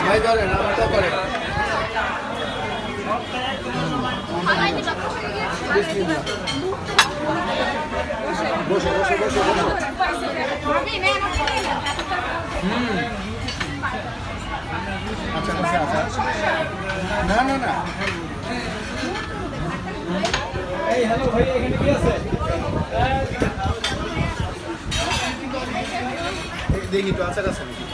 ভাই ধরেন আমারটা করেন। বসে বসে বসে বসে আচ্ছা আচ্ছা আচ্ছা না না না। এই হ্যালো ভাই এখানে কি আছে? দেখি একটু আচার আছে নাকি?